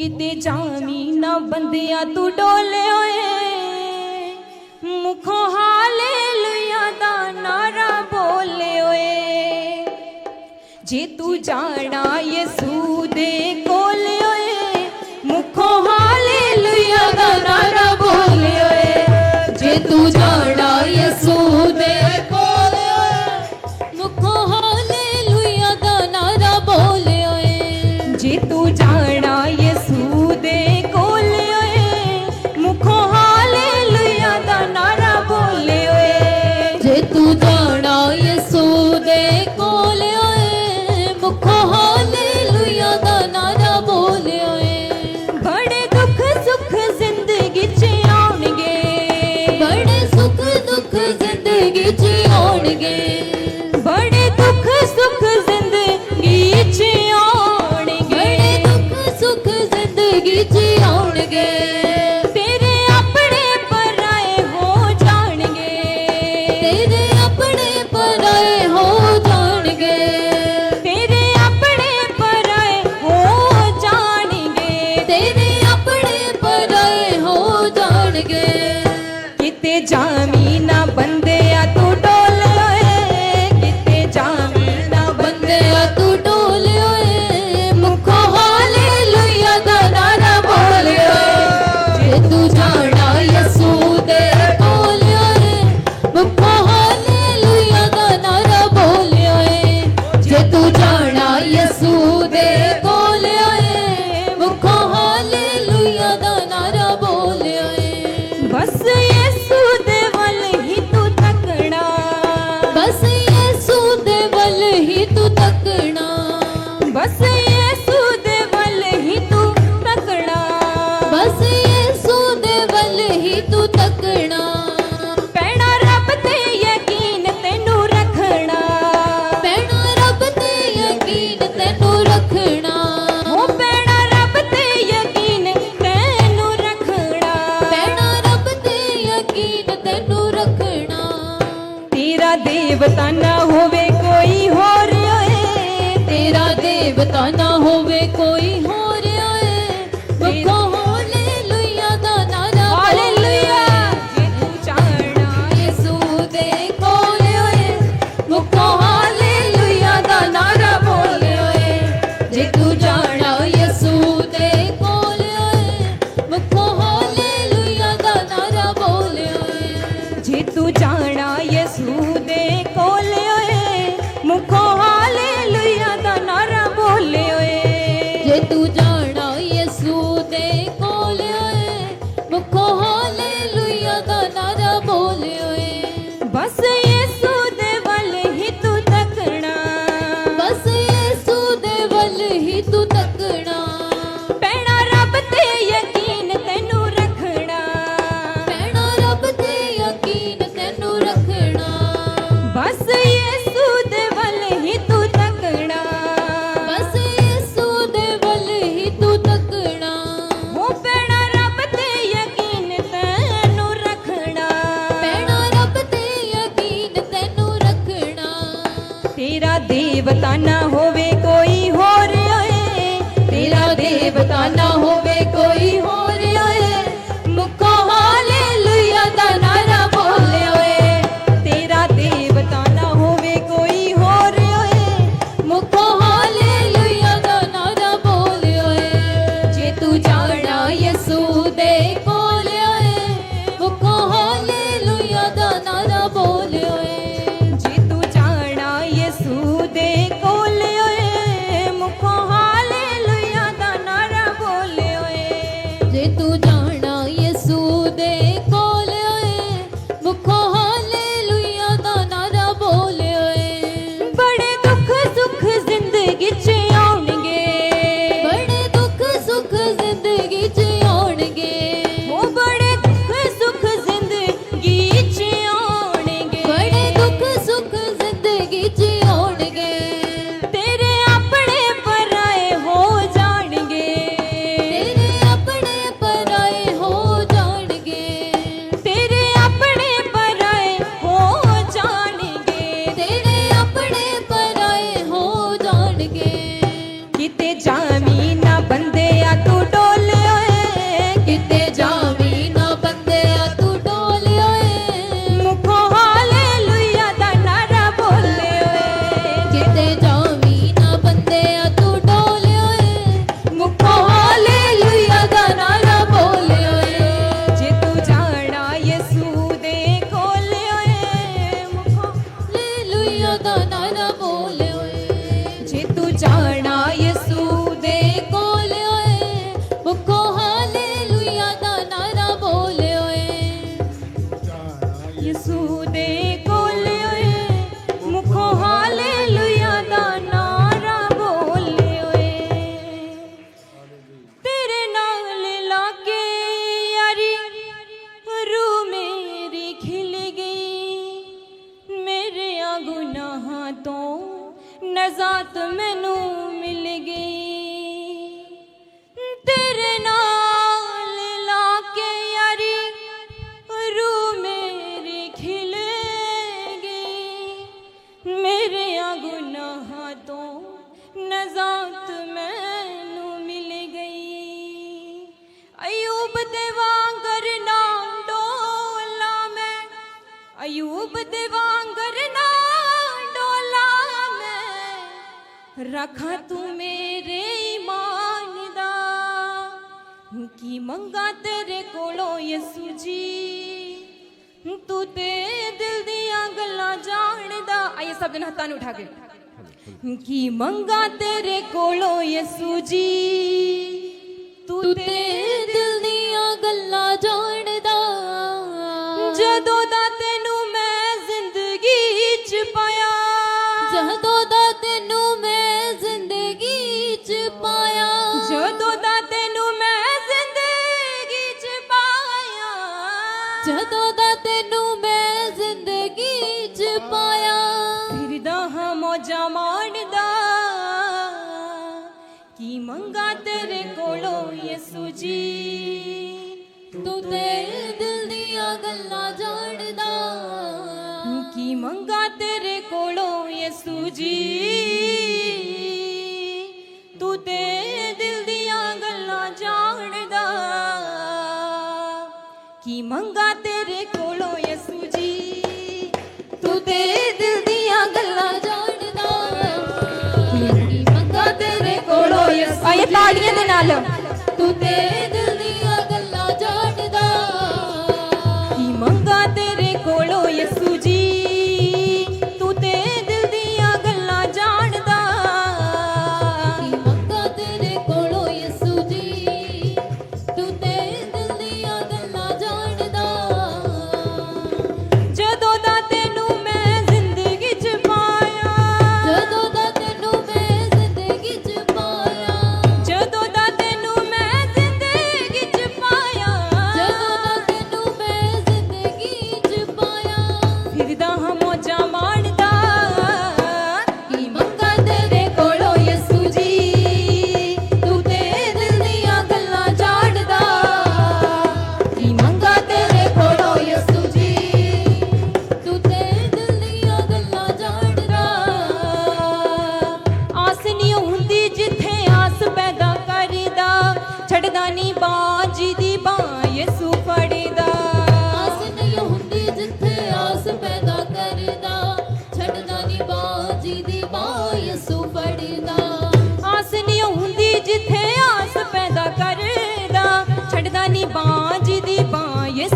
ਕਿਤੇ ਜਾਣੀ ਨਾ ਬੰਦਿਆ ਤੂੰ ਡੋਲੇ ਓਏ। ਮੁਖੋਂ ਲਿਆ ਦਾ ਨਾਰਾ ਬੋਲੇ ਓਏ। ਜੇ ਤੂੰ ਜਾਣਾ again. ਜਾਣਾ ਕੋਲ ਓਏ। ਦਾ ਨਾਰਾ ਬੋਲੇ ਜਾਣਾ ਦੇ ਕੋਲ ਓਏ ਦਾ ਨਾਰਾ ਬੋਲੇ ਓਏ। ਬਸ ਦੇ ਵੱਲ ਹੀ ਤੂੰ ਤੱਕਣਾ। ਬਸ ਦੇ ਵੱਲ ਹੀ ਤੂੰ ਤੱਕਣਾ। ਪੈਣਾ ਰੱਬ ਤੇ ਅਯੂਬ ਦੇ ਵਾਂਗਰ ਨਾ ਡੋਲਾ ਮੈਂ ਰਖਾ ਤੂੰ ਮੇਰੇ ਇਮਾਨ ਦਾ। ਕੀ ਮੰਗਾ ਤੇਰੇ ਕੋਲੋਂ ਯਿਸੂ ਜੀ? ਤੂੰ ਤੇ ਦਿਲ ਦੀਆਂ ਗੱਲਾਂ ਜਾਣਦਾ। ਆਏ ਸਭ ਦੇ ਹੱਥਾਂ ਨੂੰ ਉਠਾ ਕੇ। ਕੀ ਮੰਗਾ ਤੇਰੇ ਕੋਲੋਂ ਯਸੂ ਜੀ? ਤੂੰ ਤੇ ਦਿਲ ਦੀਆਂ ਗੱਲਾਂ ਜਾਣ ਜਦੋਂ ਦਾ ਤੈਨੂੰ ਮੈਂ ਜ਼ਿੰਦਗੀ 'ਚ ਪਾਇਆ। ਜਦੋਂ ਦਾ ਤੈਨੂੰ ਮੈਂ ਜ਼ਿੰਦਗੀ ਚ ਪਾਇਆ। ਜਦੋਂ ਦਾ ਤੈਨੂੰ ਮੈਂ ਜ਼ਿੰਦਗੀ 'ਚ ਪਾਇਆ। ਫਿਰਦਾ ਹਾਂ ਮੌਜਾਂ ਮਾਣਦਾ। ਕੀ ਮੰਗਾ ਤੇਰੇ ਕੋਲੋਂ ਯਿਸੂ ਜੀ? ਤੂੰ ਤੇ ਦਿਲ ਦੀਆਂ ਗੱਲਾਂ ਜਾਣਦਾ। ਕੀ ਮੰਗਾ ਤੇਰੇ ਕੋਲੋਂ ਯਿਸੂ ਜੀ। ਤੂੰ ਤੇ ਦਿਲ ਦੀਆਂ ਗੱਲਾਂ ਜਾਣਦਾ। ਕੀ ਮੰਗਾ ਤੇਰੇ ਕੋਲੋਂ ਯਿਸੂ ਜੀ? ਤੂੰ ਤੇ ਦਿਲ ਦੀਆਂ ਗੱਲਾਂ ਜਾਣਦਾ। ਕੀ ਮੰਗਾ ਤੇਰੇ ਕੋਲੋਂ ਯਿਸੂ ਆਏ ਤਾੜੀਆਂ ਦੇ ਨਾਲ। ਤੂੰ ਤੇ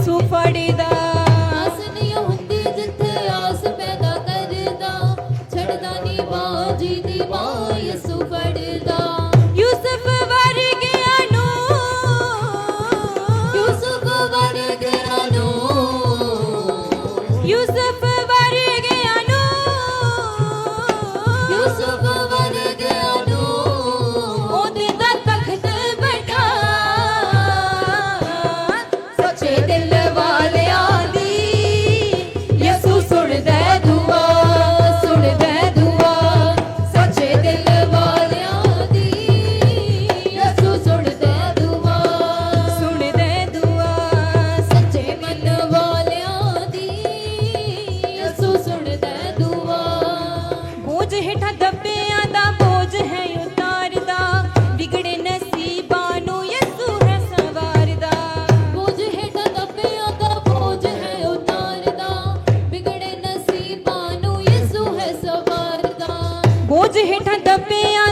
isso foi ਬੋਝ ਹੇਠਾਂ ਦੱਬਿਆਂ